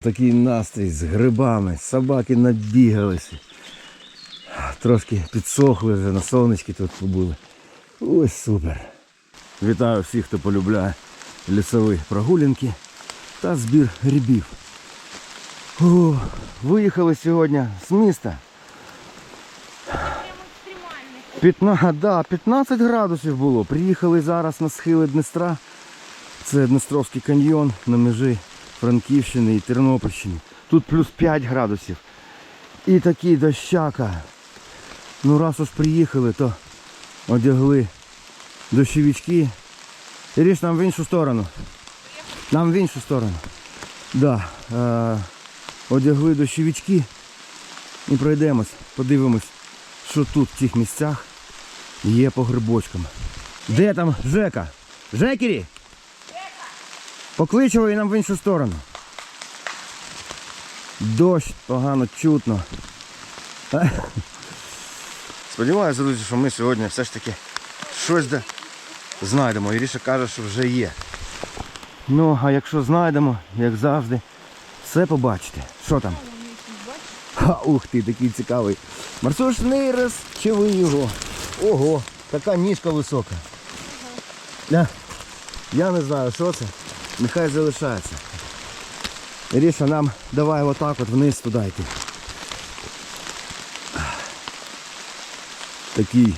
Такий настрій з грибами, собаки набігалися. Трошки підсохли вже на сонечки тут побули. Ось супер. Вітаю всіх, хто полюбляє лісові прогулянки та збір грибів. О, виїхали сьогодні з міста. 15, да, 15 градусів було. Приїхали зараз на схили Днестра. Це Днестровський каньйон на межі Франківщини і Тернопільщини. Тут плюс 5 градусів. І такий дощака. Ну раз уж приїхали, то одягли дощовички. Іріш, нам в іншу сторону. Нам в іншу сторону. Да, е, одягли дощовички і пройдемось, подивимось, що тут в цих місцях є по грибочкам. Де там Жека? Жекері? Поклич і нам в іншу сторону. Дощ погано чутно. Сподіваюся, друзі, що ми сьогодні все ж таки щось де знайдемо. Іріша каже, що вже є. Ну, а якщо знайдемо, як завжди, все побачите. Що там? Ха, ух ти, такий цікавий. Чи ви його? Ого, така ніжка висока. Я не знаю, що це. Нехай залишається. Іріша, нам давай отак от вниз туди йти. Такий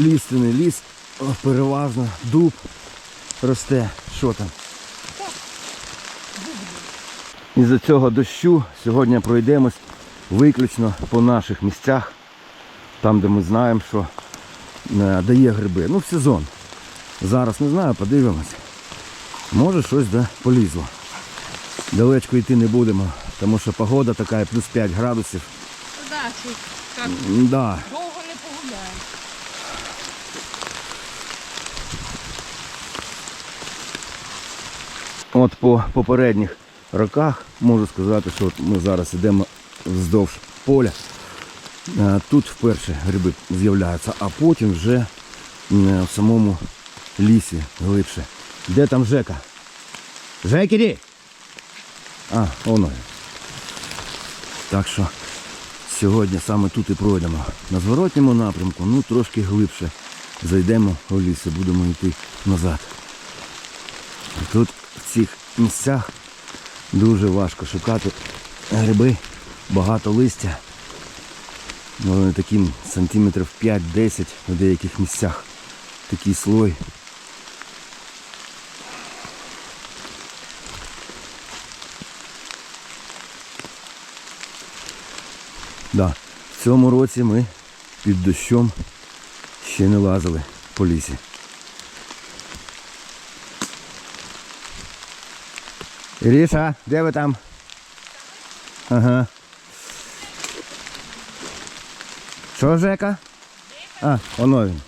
ліственний ліс, о, переважно дуб росте. Що там? Із-за цього дощу сьогодні пройдемось виключно по наших місцях, там де ми знаємо, що е, дає гриби. Ну, в сезон. Зараз не знаю, подивимось. Може щось да, полізло. Далечко йти не будемо, тому що погода така плюс 5 градусів. Да, як Да. довго не погуляємо. От по попередніх роках можу сказати, що от ми зараз йдемо вздовж поля. Е, Тут вперше гриби з'являються, а потім вже е, в самому лісі глибше. Де там Жека? Жекері! А, воно. Так що сьогодні саме тут і пройдемо. На зворотньому напрямку, ну трошки глибше. Зайдемо в ліс і будемо йти назад. Тут в цих місцях дуже важко шукати гриби, багато листя. Ну, Вони таким сантиметрів 5-10 в деяких місцях. Такий слой. Да. В цьому році ми під дощом ще не лазили по лісі. Іріша, де ви там? Ага. Що, Жека? А, воно він.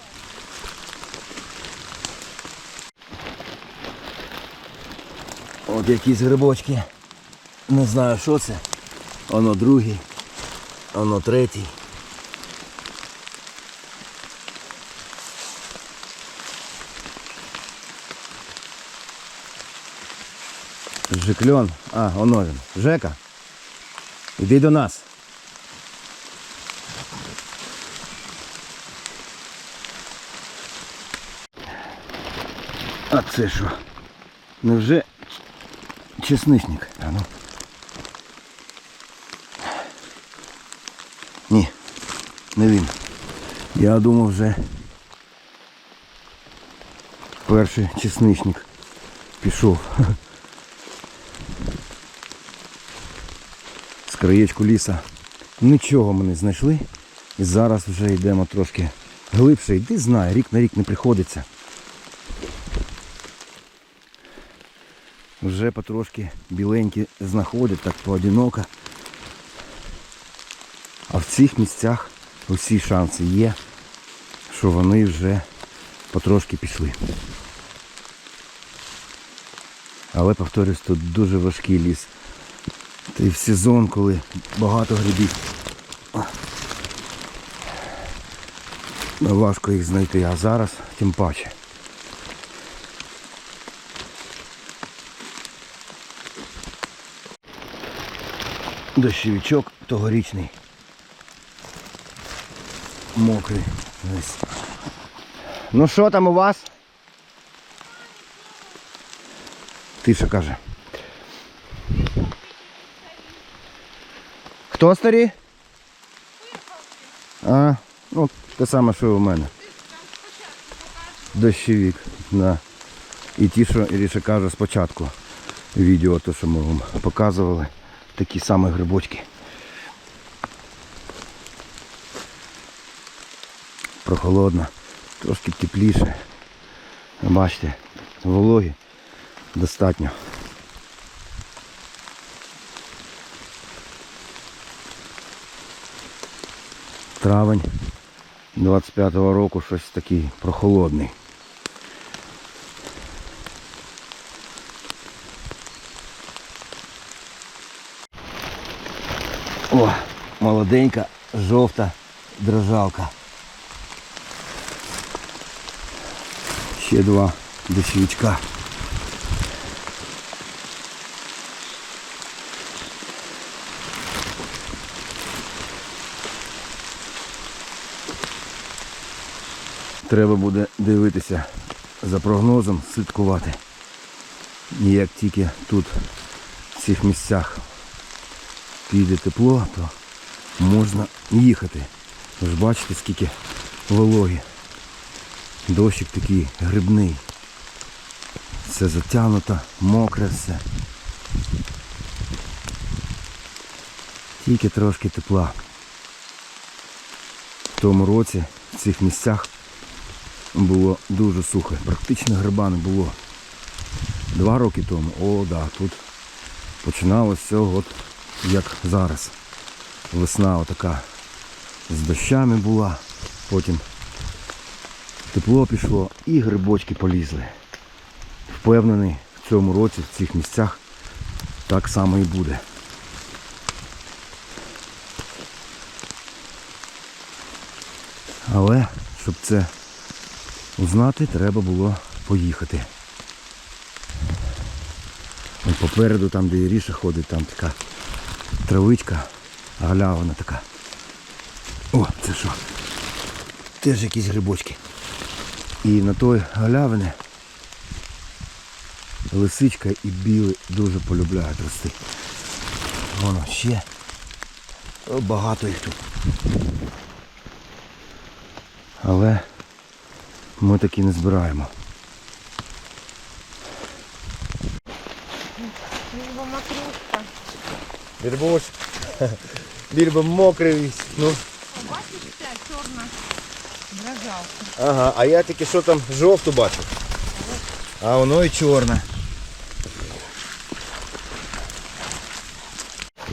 От якісь грибочки. Не знаю, що це. Воно другий, воно третій. Жикльон. А, воно він. Жека. Іди до нас. А це що? Невже чесничник? А ну. Не він. Я думав вже перший чесничник пішов. з краєчку ліса. Нічого ми не знайшли. І зараз вже йдемо трошки глибше. Йди знай, рік на рік не приходиться. Вже потрошки біленькі знаходять так поодиноко. А в цих місцях усі шанси є, що вони вже потрошки пішли. Але повторюсь, тут дуже важкий ліс. Й в сезон, коли багато грибів. Важко їх знайти, а зараз тим паче. Дощовичок тогорічний. Мокрий. Ось. Ну що там у вас? Тиша каже. Хто старі? А, ну, те саме, що і у мене. Дощовик. Да. І ті, що Іріша каже спочатку відео, то, що ми вам показували, такі самі грибочки. Прохолодно, трошки тепліше. Бачите, вологі достатньо. Травень 25-го року щось такий прохолодний. О, молоденька, жовта дрожалка. Ще два дощовичка. Треба буде дивитися за прогнозом, слідкувати. І як тільки тут в цих місцях піде тепло, то можна їхати. Ви ж бачите, скільки вологі. Дощик такий грибний. Все затягнуто, мокре все. Тільки трошки тепла. В тому році в цих місцях було дуже сухо. Практично гриба не було. Два роки тому, о, да, тут починалося все от як зараз. Весна отака з дощами була, потім тепло пішло і грибочки полізли. Впевнений, в цьому році в цих місцях так само і буде. Але щоб це узнати, треба було поїхати. Ось попереду, там, де Іріша ходить, там така травичка, галявина така. О, це що? Теж якісь грибочки. І на той галявини лисичка і біли дуже полюбляють рости. Воно ще. Багато їх тут. Але ми такі не збираємо. Бо матрушка. Бірбош. Бірба мокрий весь. Ну. Бачиш, ця чорна дрожалка. Ага, а я тільки що там жовту бачив. А воно і чорне.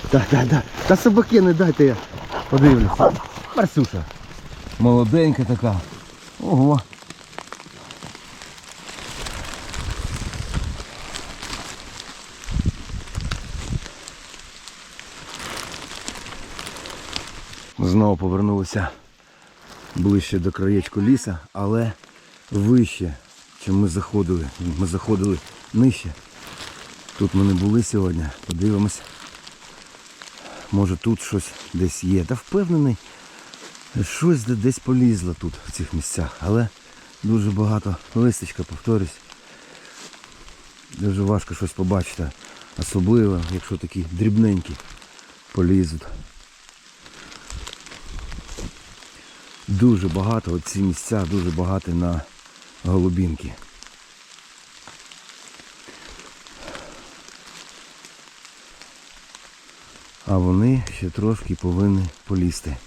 Так, так, так. Та собаки не дайте я подивлюся. Марсюша. Молоденька така. Ого. Знову повернулися ближче до краєчку ліса, але вище, чим ми заходили. Ми заходили нижче. Тут ми не були сьогодні. Подивимось. Може тут щось десь є. Та впевнений, щось десь полізло тут, в цих місцях. Але дуже багато листочка, повторюсь. Дуже важко щось побачити. Особливо, якщо такі дрібненькі полізуть. Дуже багато, оці місця дуже багаті на голубінки. А вони ще трошки повинні полізти.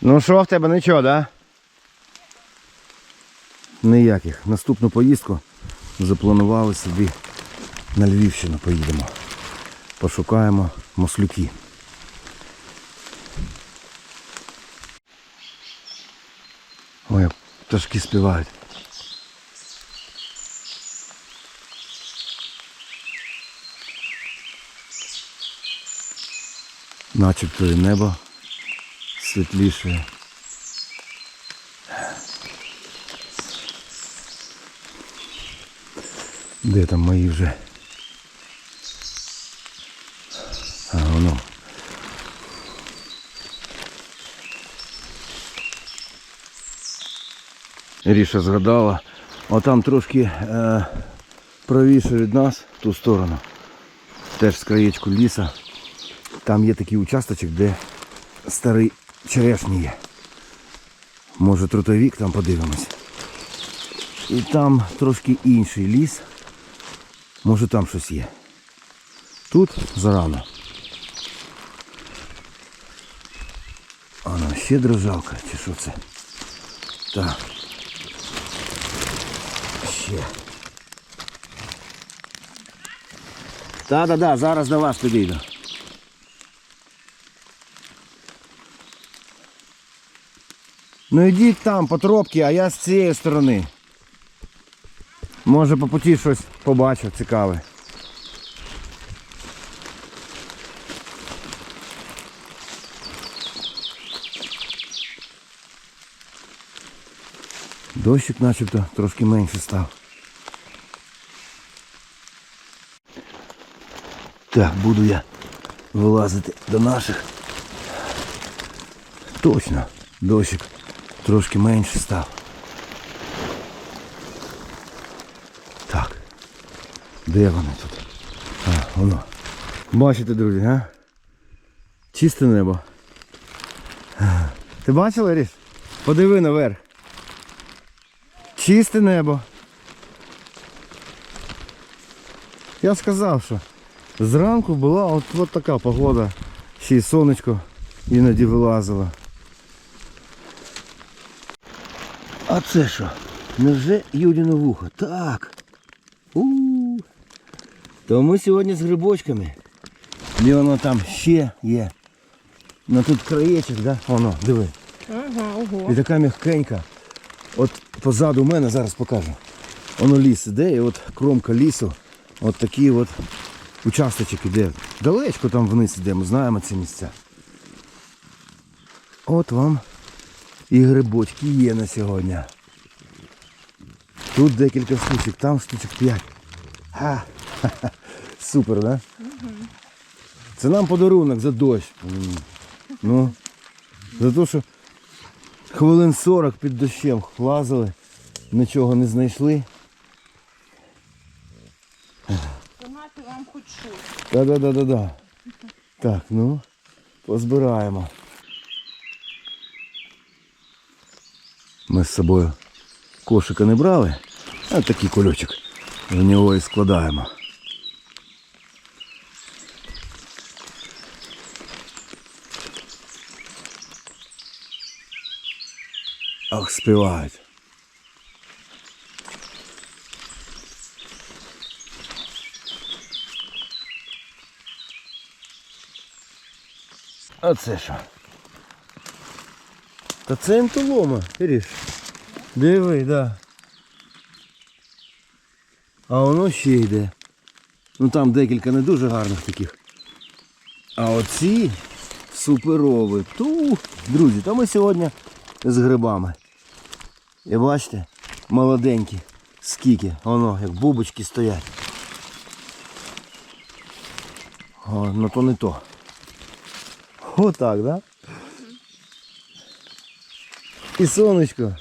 Ну що в тебе нічого, да? Ніяких. Наступну поїздку запланували собі на Львівщину поїдемо. Пошукаємо маслюки. Ой, як пташки співають. Начебто і небо світліше. Де там мої вже воно. Ріша згадала, а там трошки е, правіше від нас, в ту сторону, теж з краєчку ліса. Там є такий участочок, де старий черешні є. Може трутовік там подивимось. І там трошки інший ліс. Може там щось є. Тут зарано. А ну ще дрожалка, чи що це? Так. Ще. Та-да-да, зараз до вас підійду. Ну йдіть там по тропці, а я з цієї сторони. Може по путі щось побачу цікаве. Дощик начебто трошки менше став. Так, буду я вилазити до наших. Точно, дощик трошки менше став. Так. Де вони тут? А, воно. Бачите, друзі, а? Чисте небо. Ти бачила, Ріш? Подиви наверх. Чисте небо. Я сказав, що зранку була от, от така погода. Ще й сонечко іноді вилазило. А це що? Невже Юдіно вухо? Так. у То ми сьогодні з грибочками. І воно там ще є. Ну тут краєчок, да? Воно, диви. Ага, ого. І така м'якенька. От позаду мене зараз покажу. Воно ліс іде, і от кромка лісу. От такий от участочок іде. Далечко там вниз іде, ми знаємо ці місця. От вам і грибочки є на сьогодні. Тут декілька штучок, там штучок 5. Ха. Супер, да? Це нам подарунок за дощ. Ну, за те, що хвилин 40 під дощем лазили, нічого не знайшли. Тримати вам хоч щось. Да-да-да-да-да. Так, ну, позбираємо. Ми з собою кошика не брали, а такий кульочок. В нього і складаємо. Співають. А це що? Та це ентолома, Ріш. Диви, да. А воно ще йде. Ну там декілька не дуже гарних таких. А оці суперові. Ту, друзі, та ми сьогодні з грибами. І бачите, молоденькі. Скільки, воно, як бубочки стоять. О, ну то не то. Отак, да? І сонечко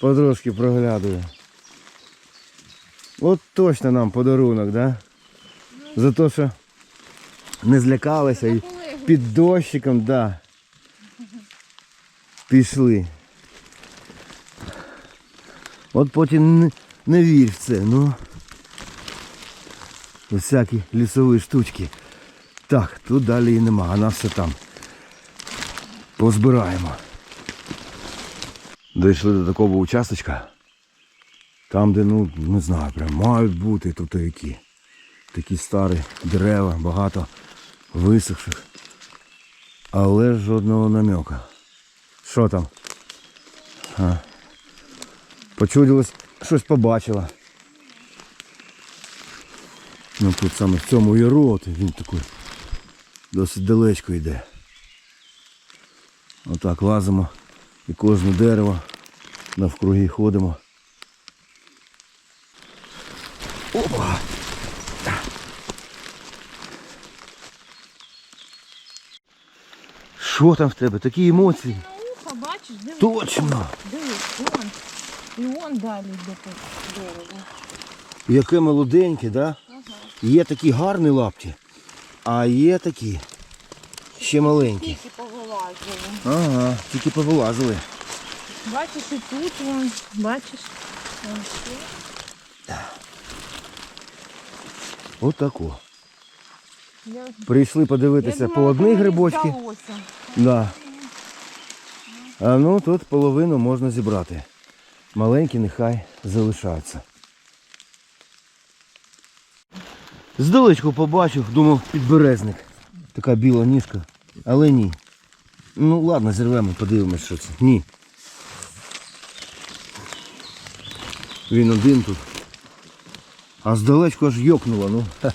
потрошки проглядує. От точно нам подарунок, да? За те, що не злякалися і під дощиком, да. Пішли. От потім не, не вір в це, ну. Всякі лісові штучки. Так, тут далі і нема, а нас все там. Позбираємо. Дійшли до такого участочка. Там, де, ну, не знаю, прям мають бути тут які. Такі старі дерева, багато висохших. Але жодного намека. Що там? А. Почудилось, щось побачила. Ну тут саме в цьому і рот, він такий досить далечко йде. Отак лазимо і кожне дерево навкруги ходимо. Опа! Що там в тебе? Такі емоції? Ухо, бачиш, дивись. Точно! Дивись, вон. І вон далі йде по дереву. Яке молоденьке, да? Є такі гарні лапті, а є такі ще маленькі. Тільки повилазили. Ага, тільки повилазили. Бачиш, і тут вон, бачиш. Отако. Я, Прийшли подивитися я по думала, одній мені грибочки. здалося. Да. А ну тут половину можна зібрати. Маленькі нехай залишаються. Здалечку побачив, думав підберезник. Така біла ніжка. Але ні. Ну ладно, зірвемо, подивимось, що це. Ні. Він один тут. А здалечку аж йокнуло, ну.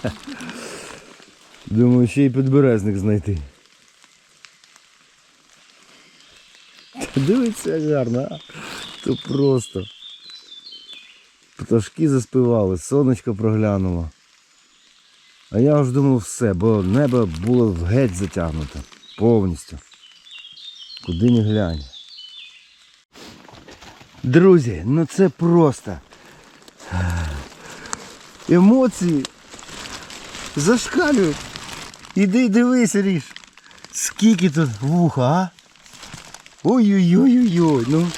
Думаю, ще й підберезник знайти. Дивиться гарно, а? То просто. Пташки заспівали, сонечко проглянуло. А я ж думав все, бо небо було геть затягнуте. Повністю. Куди не глянь. Друзі, ну це просто. Емоції зашкалюють. Іди дивись, Ріш. Скільки тут вуха, а? Ой-ой-ой-ой-ой, ну.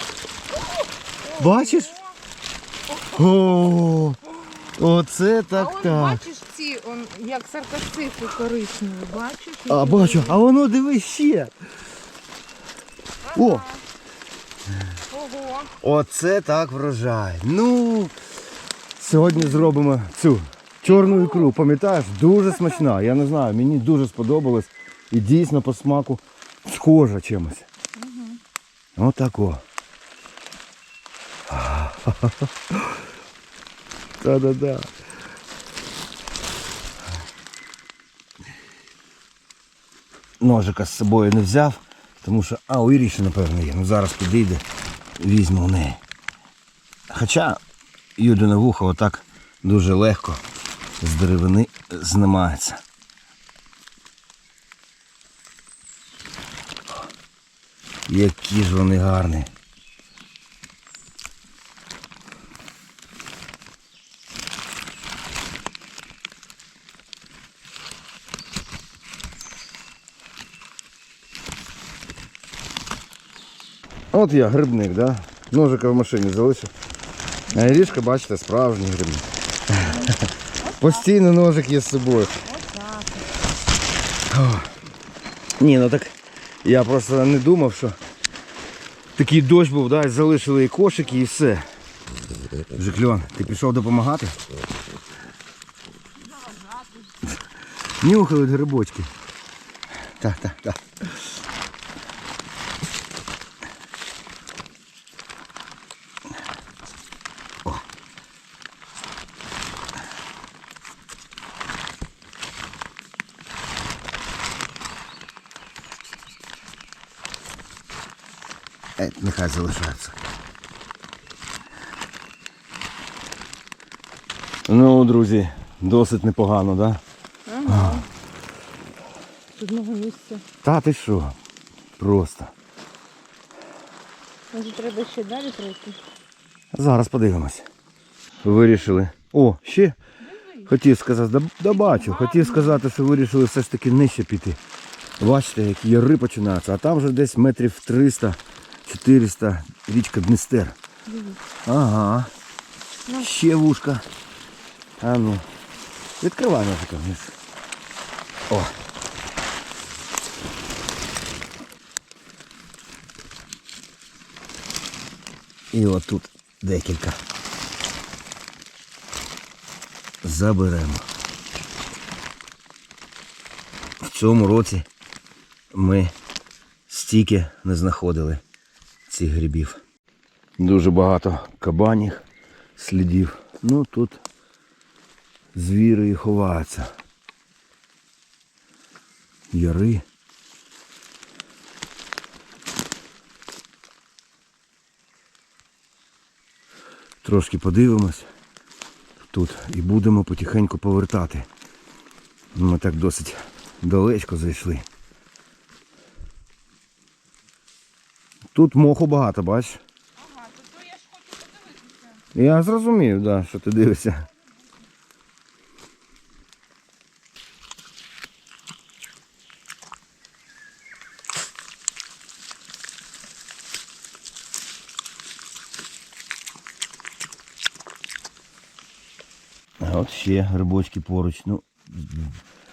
Бачиш? О, оце А так он, так. бачиш ці, он, як саркоцифи коричневі, бачиш? А бачу, а воно дивись ще. О, Ого. оце так врожай. Ну, сьогодні зробимо цю чорну ікру. Пам'ятаєш, дуже смачна. Я не знаю, мені дуже сподобалось. І дійсно по смаку схожа чимось. Отако. Та-да-да. Ножика з собою не взяв, тому що, а, у Іріші, напевно, є. Ну зараз підійде, візьму у неї. Хоча Юдине вухо отак дуже легко з деревини знімається. Які ж вони гарні. От я грибник, да? Ножика в машині залишив. А Ірішка, бачите, справжній грибник. Постійно ножик є з собою. Ні, ну так я просто не думав, що такий дощ був, да, залишили і кошики і все. Жикльон, ти пішов допомагати? Нюхають грибочки. Так, так, так. Нехай залишаються. Ну, друзі, досить непогано, так? Да? Ага. Одного місця. Та ти що? Просто. Може треба ще далі пройти? Зараз подивимось. Вирішили. О, ще хотів сказати, да, да бачу, хотів сказати, що вирішили все ж таки нижче піти. Бачите, які яри починаються, а там вже десь метрів 300-400 річка Дністер. Ага. Ну. Ще вушка. А ну. Відкривай ножика вниз. О. І отут декілька. Заберемо. В цьому році ми стільки не знаходили цих грибів. Дуже багато кабанів, слідів. Ну тут звіри і ховаються. Яри. Трошки подивимось тут і будемо потихеньку повертати. Ми так досить далечко зайшли. Тут моху багато, бачиш? Ага, то, то я ж хочу подивитися. Я зрозумів, да, що ти дивишся. А от ще грибочки поруч. Ну,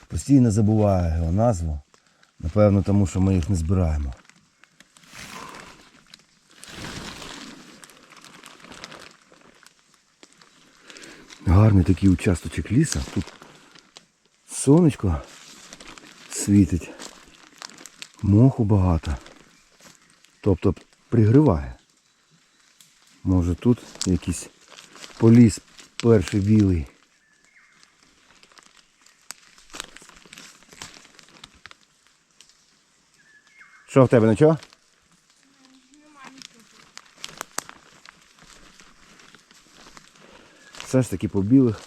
постійно забуваю його назву. Напевно, тому що ми їх не збираємо. Гарний такий участочок ліса. Тут сонечко світить. Моху багато. Тобто пригриває. Може тут якийсь поліс перший білий. Що в тебе нічого? Все ж таки по білих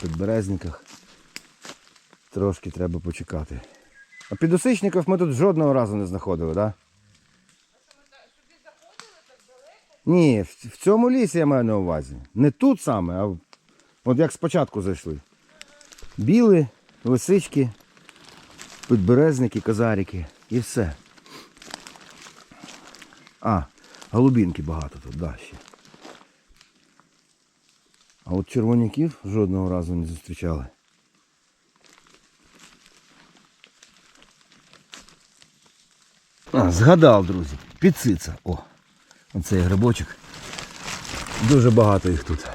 підберезниках трошки треба почекати. А підосичників ми тут жодного разу не знаходили, так? Да? Ні, в, цьому лісі я маю на увазі. Не тут саме, а от як спочатку зайшли. Біли, лисички, підберезники, козарики і все. А, голубінки багато тут, да, ще. А от червоняків жодного разу не зустрічали. А, згадав, друзі. Підсица. О, оцей грибочок. Дуже багато їх тут.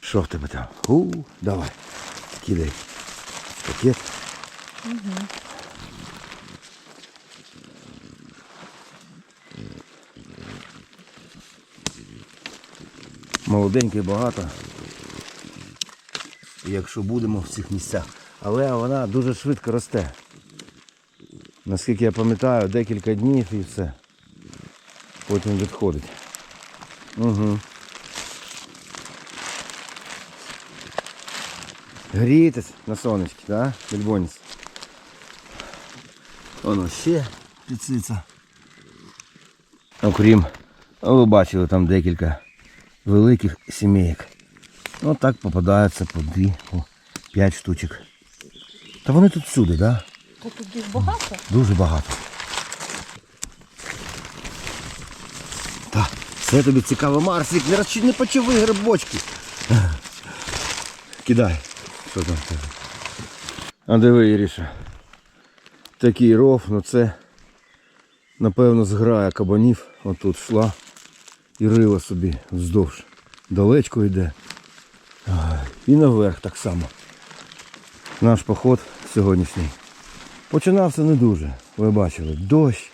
Що в тебе там? У, давай. Кидай. Пакет. Молоденький багато. Якщо будемо в цих місцях. Але вона дуже швидко росте. Наскільки я пам'ятаю, декілька днів і все. Потім відходить. Угу. Грієтесь на сонечки, так? Да? Більбоніс. Воно ще підситься. Окрім, ви бачили там декілька великих сімейок. Ну так попадаються по дві, по п'ять штучок. Та вони тут всюди, так? Да? То тут їх багато? Дуже багато. Та, все тобі цікаво, Марсик, не, розчи- не почуви грибочки. Кидай. Що там тебе? А диви, Іріша. Такий ров, ну це, напевно, зграя кабанів отут йшла і рила собі вздовж. Далечко йде. І наверх так само. Наш поход сьогоднішній. Починався не дуже. Ви бачили, дощ,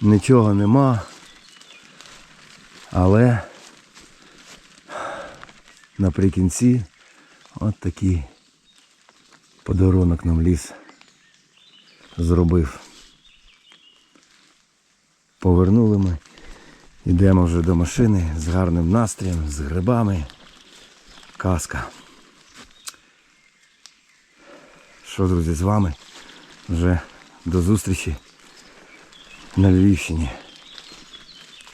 нічого нема. Але наприкінці от такий подарунок нам ліс зробив. Повернули ми. Йдемо вже до машини з гарним настрієм, з грибами. Казка. Що, друзі, з вами? Вже до зустрічі на Львівщині.